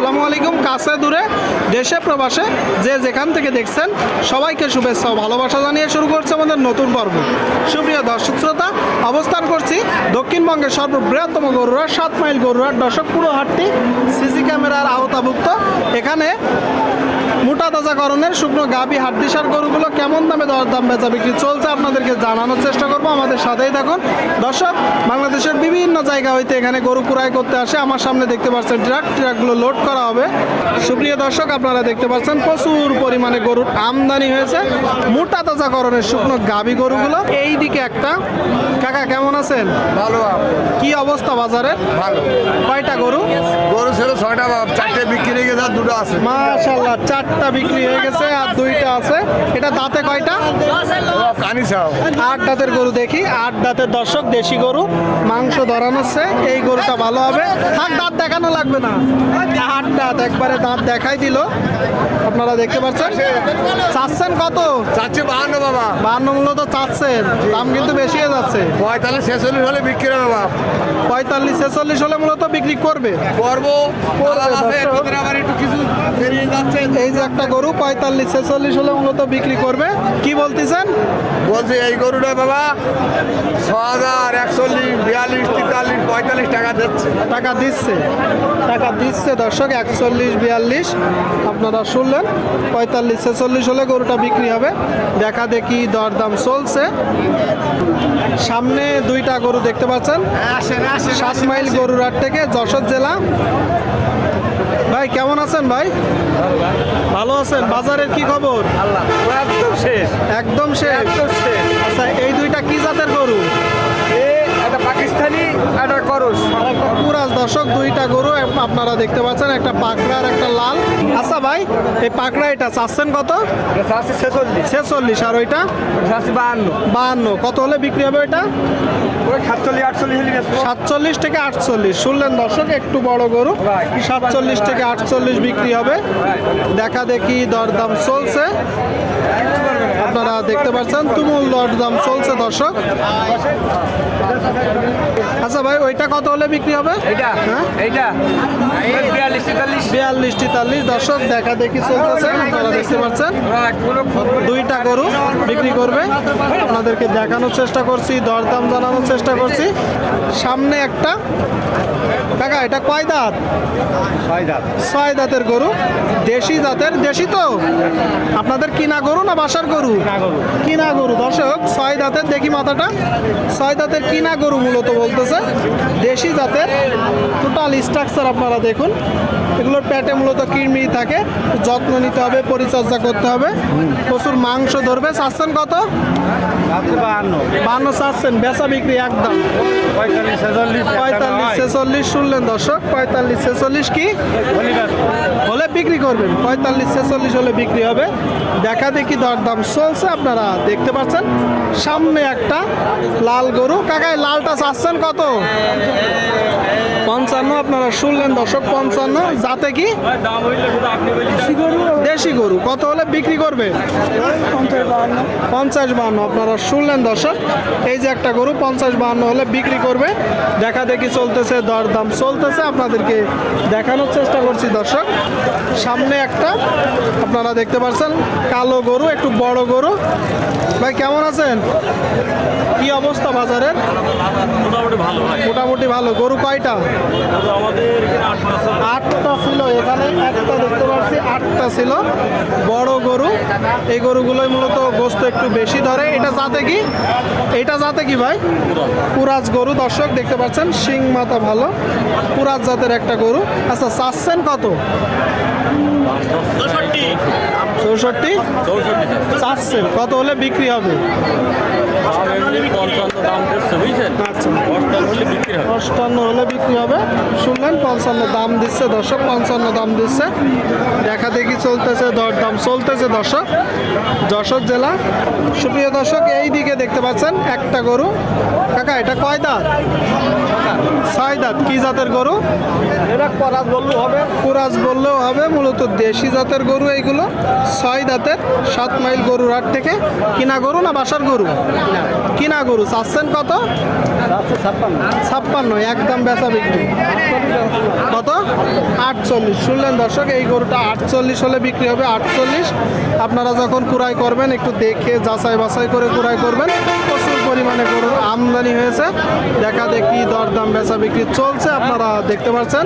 আসসালামু আলাইকুম, কাছে দূরে, দেশে, প্রবাসে, যে যেখান থেকে দেখছেন, সবাইকে শুভেচ্ছা ও ভালোবাসা জানিয়ে শুরু করছে আমাদের নতুন পর্ব। সুপ্রিয় দর্শক শ্রোতা, অবস্থান করছি দক্ষিণবঙ্গের সর্ববৃহত্তম গরুরা, সাত মাইল গরুরা দশক পুরো হাটটি সিসি ক্যামেরার আওতাভুক্ত। এখানে মোটা তাজাকরণের শুকনো গাবি হাড্ডিসার গরুগুলো কেমন দামে দরদাম বেচা বিক্রি চলছে আপনাদেরকে জানানোর চেষ্টা করব। আমাদের সাথেই থাকুন। দর্শক বাংলাদেশের বিভিন্ন জায়গা হইতে এখানে গরু কুড়াই করতে আসে। আমার সামনে দেখতে পাচ্ছেন ট্রাক। ট্রাকগুলো লোড করা হবে। সুপ্রিয় দর্শক আপনারা দেখতে পাচ্ছেন প্রচুর পরিমাণে গরুর আমদানি হয়েছে। মোটা তাজাকরণের শুকনো গাবি গরুগুলো। এই দিকে একটা। কাকা কেমন আছেন? ভালো কি অবস্থা বাজারে ভালো। কয়টা গরু? গরু ছিল ছয়টা চারটে বিক্রি গেছে দুটো আছে। মাশাল্লাহ চারটা বিক্রি হয়ে গেছে আর দুইটা আছে। এটা দাঁতে কয়টা? কানি চাও আট দাঁতের গরু দেখি আট দাঁতের দর্শক দেশি গরু মাংস ধরানোচ্ছে এই গরুটা ভালো হবে। থাক দাঁত দেখানো লাগবে না। আট দাঁত একবারে দাঁত দেখাই দিল। আপনারা দেখতে পাচ্ছেন? চাচ্ছেন কত? চারটে বাহান্ন বাবা। বান্ন মূল্য তো চাচ্ছেন। দাম কিন্তু বেশি হয়ে যাচ্ছে। পঁয়তাল্লিশ ছেচল্লিশ হলে বিক্রি হবে বাপ পঁয়তাল্লিশ ছেচল্লিশ হলে মূলত বিক্রি করবে। করব। একটু কিছু বেরিয়ে যাচ্ছে। এই যে একটা গরু পঁয়তাল্লিশ ছেচল্লিশ হলে মূলত বিক্রি করবে। কি বলতেছেন? বলছি এই গরুটা বাবা ছ হাজার একচল্লিশ বিয়াল্লিশ তেতাল্লিশ পঁয়তাল্লিশ টাকা দিচ্ছে। টাকা দিচ্ছে। টাকা দিচ্ছে দর্শক একচল্লিশ বিয়াল্লিশ। আপনারা শুনলেন পঁয়তাল্লিশ ছেচল্লিশ হলে গরুটা বিক্রি হবে। দেখা দেখি দরদাম চলছে। সামনে দুইটা গরু দেখতে পাচ্ছেন। সাত মাইল গরুরহাট থেকে যশোর জেলা ভাই কেমন আছেন ভাই? ভালো আছেন? বাজারের কি খবর? একদম শেষ। একদম শেষ? আচ্ছা এই দুইটা কি জাতের গরু? পাকিস্তানি একটা করস। একটা দর্শক দুইটা গরু আপনারা দেখতে পাচ্ছেন একটা পাকড়া আর একটা লাল। আচ্ছা ভাই এই পাকড়া এটা চাচ্ছেন কত? ছেচল্লিশ। ছেচল্লিশ আর ওইটা? বাহান্ন। বাহান্ন। কত হলে বিক্রি হবে ওইটা? ওই সাতচল্লিশ থেকে আটচল্লিশ। শুনলেন দর্শক একটু বড় গরু। সাতচল্লিশ থেকে আটচল্লিশ বিক্রি হবে। দেখা দেখি দরদাম চলছে। আপনারা দেখতে পাচ্ছেন তুমুল দরদাম চলছে দর্শক। আচ্ছা ভাই ওইটা কত হলে বিক্রি হবে? এইটা হ্যাঁ? এইটা। বিয়াল্লিশ তেতাল্লিশ। দর্শক দেখা দেখি চলতেছে। আপনারা দেখতে পাচ্ছেন। দুইটা গরু বিক্রি করবে। আপনাদেরকে দেখানোর চেষ্টা করছি দরদাম জানানোর চেষ্টা করছি। সামনে একটা কাকা এটা কয় দাঁত? ছয় দাঁত। ছয় দাঁতের গরু। দেশি জাতের দেশি তো? আপনাদের কিনা গরু না বাসার গরু? কিনা গরু। দর্শক ছয় দাঁতের দেখি মাথাটা। ছয় দাঁতের কিনা গরু মূলত বলতেছে। দেশি জাতের টোটাল স্ট্রাকচার আপনারা দেখুন। এগুলোর প্যাটে মূলত কৃমি থাকে যত্ন নিতে হবে পরিচর্যা করতে হবে। প্রচুর মাংস ধরবে। চাচ্ছেন কত? বান্ন চাচ্ছেন বেচা বিক্রি একদম। পঁয়তাল্লিশ ছেচল্লিশ শুনলেন দর্শক পঁয়তাল্লিশ ছেচল্লিশ কি? হলে বিক্রি করবেন। পঁয়তাল্লিশ ছেচল্লিশ হলে বিক্রি হবে। দেখা দেখি দরদাম চলছে আপনারা দেখতে পাচ্ছেন। সামনে একটা লাল গরু। কাকায় লালটা চাচ্ছেন কত? আপনারা শুনলেন দর্শক পঞ্চান্ন, যাতে কি? দেশি গরু। কত হলে বিক্রি করবে? পঞ্চাশ বাহান্ন। আপনারা শুনলেন দর্শক, এই যে একটা গরু, পঞ্চাশ বাহান্ন হলে বিক্রি করবে। দেখা দেখি চলতেছে, দরদাম চলতেছে। আপনাদেরকে দেখানোর চেষ্টা করছি দর্শক। সামনে একটা, আপনারা দেখতে পাচ্ছেন, কালো গরু, একটু বড় গরু। ভাই কেমন আছেন? কি অবস্থা বাজারের? মোটামুটি ভালো ভাই। মোটামুটি ভালো। গরু কয়টা? আমাদের আটটা ছিল এখানে একটা দেখতে পাচ্ছি আটটা ছিল। বড় গরু। এই গরুগুলোই মূলত গোস্ত একটু বেশি ধরে। এটা যাতে কি? এটা যাতে কি ভাই? পুরাজ গরু দর্শক দেখতে পাচ্ছেন শিং মাথা ভালো। পুরাজ জাতের একটা গরু। আচ্ছা চাচ্ছেন কত? চৌষট্টি। চাচ্ছেন কত হলে বিক্রি হবে? আচ্ছা। বিক্রি হবে? অষ্টান্ন হলে বিক্রি হবে। শুনলেন পঞ্চান্ন দাম দিচ্ছে দর্শক পঞ্চান্ন দাম দিচ্ছে। দেখা দেখি চলতেছে দরদাম চলতেছে দর্শক। যশোর জেলা। সুপ্রিয় দর্শক এই দিকে দেখতে পাচ্ছেন একটা গরু। কাকা এটা কয় দাঁত? ছয় দাঁত। কি জাতের গরু? এটা করাত বললেও হবে। কুরাজ বললেও হবে মূলত দেশি জাতের গরু এইগুলো ছয় দাঁতের সাত মাইল গরুর হাট থেকে। কিনা গরু না বাসার গরু? কিনা গরু। চাচ্ছেন কত? ছাপ্পান্ন, একদম বেচা বিক্রি। কত? আটচল্লিশ। শুনলেন দর্শক, এই গরুটা আটচল্লিশ হলে বিক্রি হবে, আটচল্লিশ। আপনারা যখন কুড়াই করবেন, একটু দেখে যাচাই বাছাই করে কুড়াই করবেন। প্রচুর পরিমাণে গরুর আমদানি হয়েছে। দেখা দেখি দরদাম, বেচা বিক্রি চলছে, আপনারা দেখতে পাচ্ছেন।